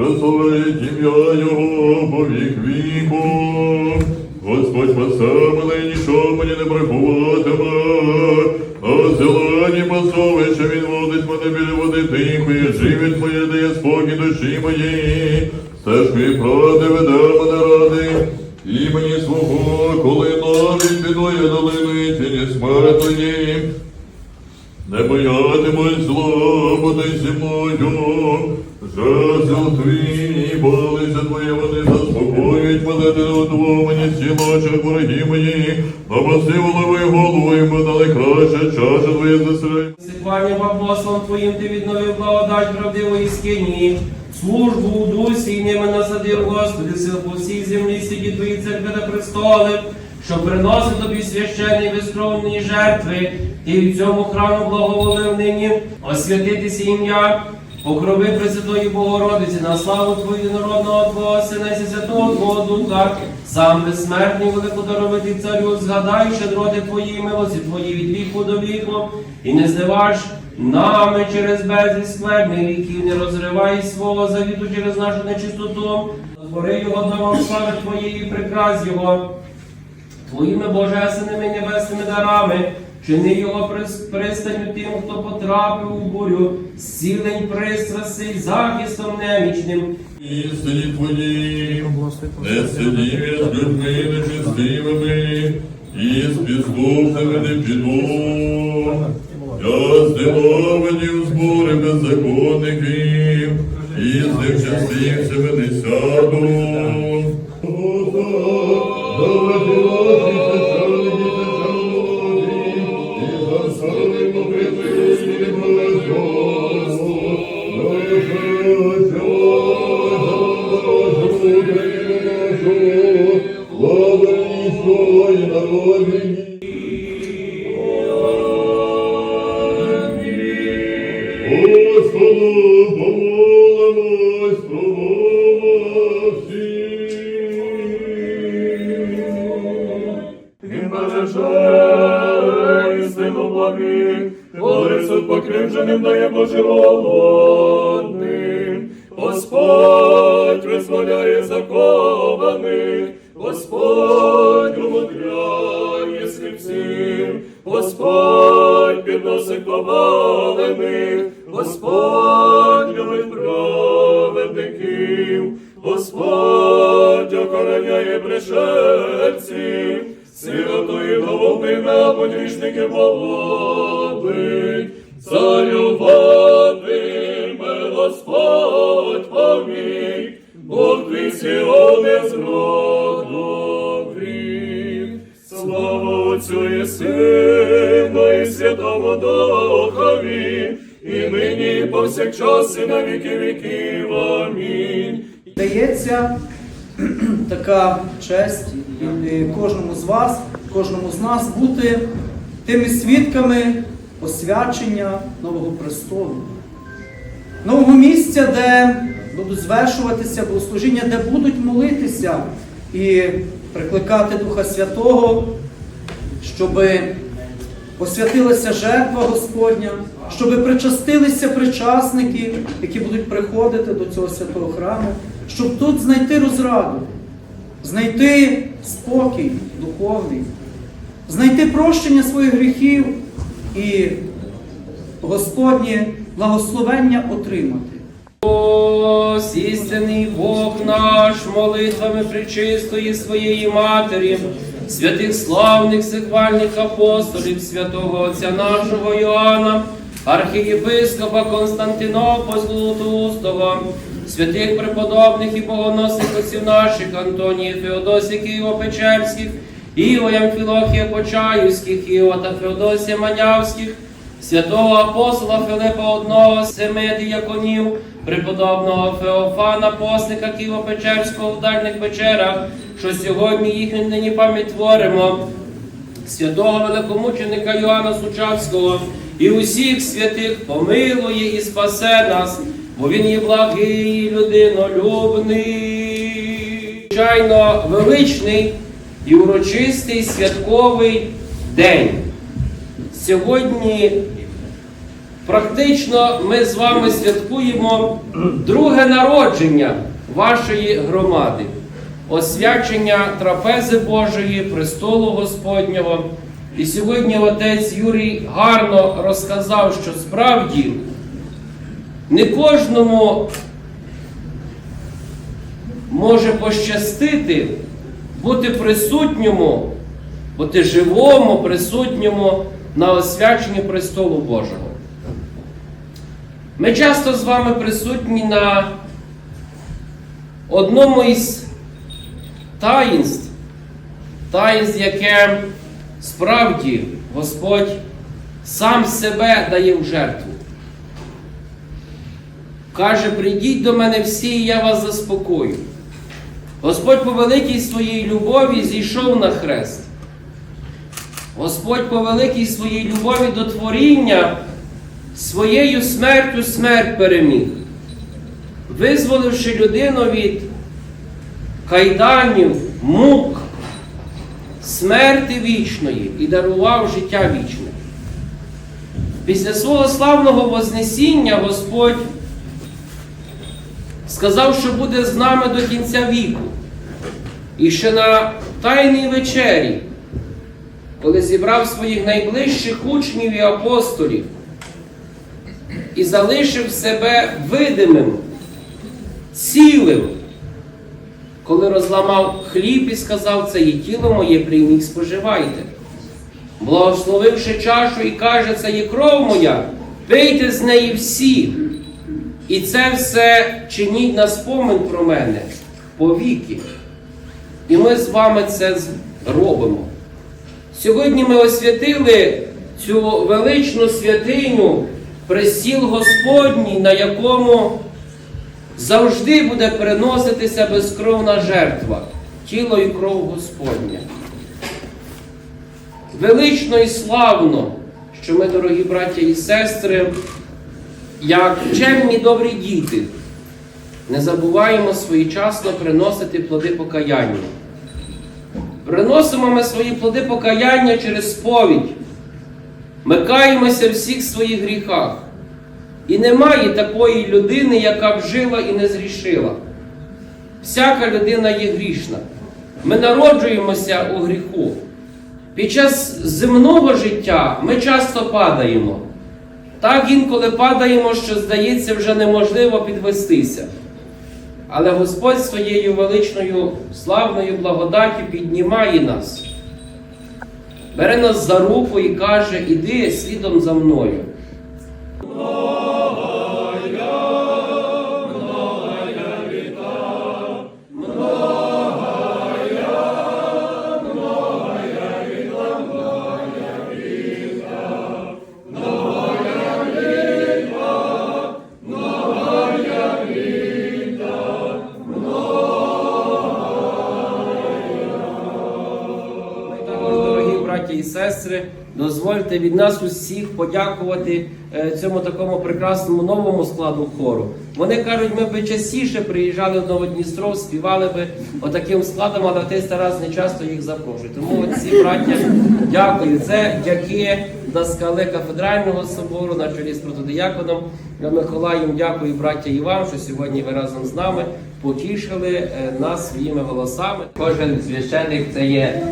прославить ім'я Його по вік віку. Господь спасе нічого мені не бракуватиме, а зелені він водить мене біля води тихої, живить моє, дає спокій душі моїй, стежкою правди веде мене ради, імені свого, коли навіть підлоє долини тіні смертної. Не боятимусь зла, буде зі мною, твій, балися твої, вони заспокоюють мене, ти одво мені сіла, що вороги мої, намаси голови голову, і мене найкраще, чаша твоя засирай. Сихвальним апостолом Твоїм ти відновив благодать правдивої скині, службу у дусі і ними насадив, Господи, сил по всій землі сіді Твої церкви та престоли, що приносить тобі священні безкровні жертви, ти в цьому храму благоволив нині освятитися ім'я. Покрови Пресвятої Богородиці на славу Твою народного Твого Сина і Святого Твого Духа, сам безсмертний великодаровитий царю, згадай щедроти Твої, милості Твої від віку до віку, і не зневаж нами через безліч скверних ріків, не розривай свого завіту через нашу нечистоту, Твори його домом слави Твоєї, прикрась його. Твоїми божественними небесними дарами, чини його прис- пристанню тим, хто потрапив у бурю, зцілень пристраси, захистом немічним. Істині твої, не сидів з людьми нечестивими, і з підступними не піду. Я здивовані у збори беззаконників, і з них частивцями не сяду. Господу Береже істину благих, коли суд покривдженим дає божеволодним. Господь визволяє закованих, Господь умудряє сліпців, Господь підносить повалених, Господь Господь поміг, Бог твій Сіон із роду врів. Слава Отцю і Сину і Святому Духові, і нині і повсякчас і на віки віків. Амінь. Дається така честь кожному з вас, кожному з нас бути тими свідками освячення нового престолу, нового місця, де будуть звершуватися богослужіння, де будуть молитися і прикликати Духа Святого, щоб освятилася жертва Господня, щоб причастилися причасники, які будуть приходити до цього святого храму, щоб тут знайти розраду, знайти спокій духовний, знайти прощення своїх гріхів і Господнє благословення отримати. Ось істинний Бог наш, молитвами причистої своєї Матері, святих славних сихвальних апостолів, святого Отця нашого Йоанна, архієпископа Константинополя Златоустого, святих преподобних і богоносних отців наших Антонія Феодосія Києво-Печерських, Іова Амфілохія Почаївських, Іова та Феодосія Манявських, святого апостола Филипа одного з семи діяконів, преподобного Феофана, постника Києво-Печерського в дальних печерах, що сьогодні їх нині пам'ять творимо, святого великомученика Йоанна Сучавського і усіх святих помилує і спасе нас, бо він є благий людинолюбний. Звичайно, величний і урочистий святковий день. Сьогодні практично ми з вами святкуємо друге народження вашої громади, освячення трапези Божої, престолу Господнього. І сьогодні отець Юрій гарно розказав, що справді не кожному може пощастити бути присутньому, бути живому, присутньому на освяченні престолу Божого. Ми часто з вами присутні на одному із таїнств, таїнств, яке справді Господь сам себе дає в жертву. Каже, прийдіть до мене всі, і я вас заспокою. Господь по великій своїй любові зійшов на хрест. Господь по великій своїй любові до творіння своєю смертю смерть переміг, визволивши людину від кайданів, мук, смерти вічної і дарував життя вічне. Після свого славного Вознесіння Господь сказав, що буде з нами до кінця віку. І ще на Тайній вечері, коли зібрав своїх найближчих учнів і апостолів і залишив себе видимим, цілим, коли розламав хліб і сказав, це є тіло моє, прийміть, споживайте. Благословивши чашу і каже, це є кров моя, пийте з неї всі. І це все чиніть на спомин про мене повіки. І ми з вами це робимо. Сьогодні ми освятили цю величну святиню, присіл Господній, на якому завжди буде переноситися безкровна жертва, тіло і кров Господня. Велично і славно, що ми, дорогі браття і сестри, як чемні добрі діти, не забуваємо своєчасно приносити плоди покаяння. Приносимо ми свої плоди покаяння через сповідь. Ми каємося в всіх своїх гріхах. І немає такої людини, яка б жила і не зрішила. Всяка людина є грішна. Ми народжуємося у гріху. Під час земного життя ми часто падаємо. Так інколи падаємо, що здається вже неможливо підвестися. Але Господь своєю величною славною благодаті піднімає нас, бере нас за руку і каже, іди слідом за мною. Сестри, дозвольте від нас усіх подякувати е, цьому такому прекрасному новому складу хору. Вони кажуть, ми б частіше приїжджали в Новодністров, співали би отаким складом, але отець Тарас не часто їх запрошує. Тому ці браття, дякую. Це дяки Даскали кафедрального собору на чолі з протодияконом Миколаєм. Дякую, браття, і вам, що сьогодні ви разом з нами потішили е, нас своїми голосами. Кожен священник це є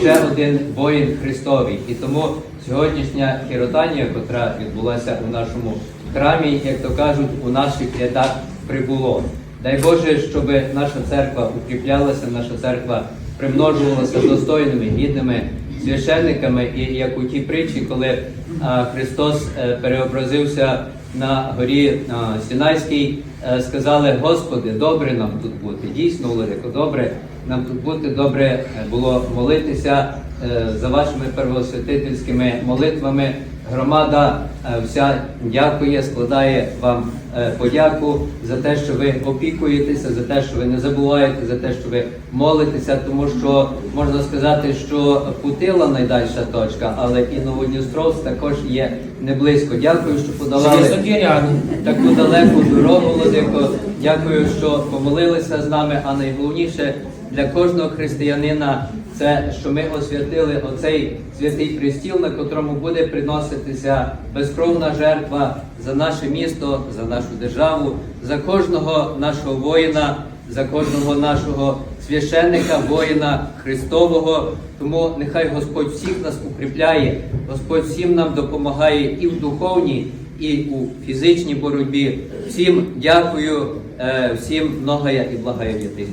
ще один воїн Христовий. І тому сьогоднішня хіротанія, яка відбулася у нашому храмі, як то кажуть, у наших рядах прибуло. Дай Боже, щоб наша церква укріплялася, наша церква примножувалася достойними, гідними священниками. І як у тій притчі, коли Христос е, переобразився на горі Сінайській, е, сказали, Господи, добре нам тут бути. Дійсно, Владико, добре нам тут бути, добре е, було молитися за вашими первосвятительськими молитвами. Громада е, вся дякує, складає вам е, подяку за те, що ви опікуєтеся, за те, що ви не забуваєте, за те, що ви молитеся, тому що можна сказати, що Путила найдальша точка, але і Новодністровськ також є не близько. Дякую, що подолали таку далеку дорогу, Владико. Дякую, що помолилися з нами. А найголовніше, для кожного християнина це, що ми освятили оцей святий престіл, на котрому буде приноситися безкровна жертва за наше місто, за нашу державу, за кожного нашого воїна, за кожного нашого священника, воїна Христового. Тому нехай Господь всіх нас укріпляє, Господь всім нам допомагає і в духовній, і у фізичній боротьбі. Всім дякую, е, всім многая і благая віти.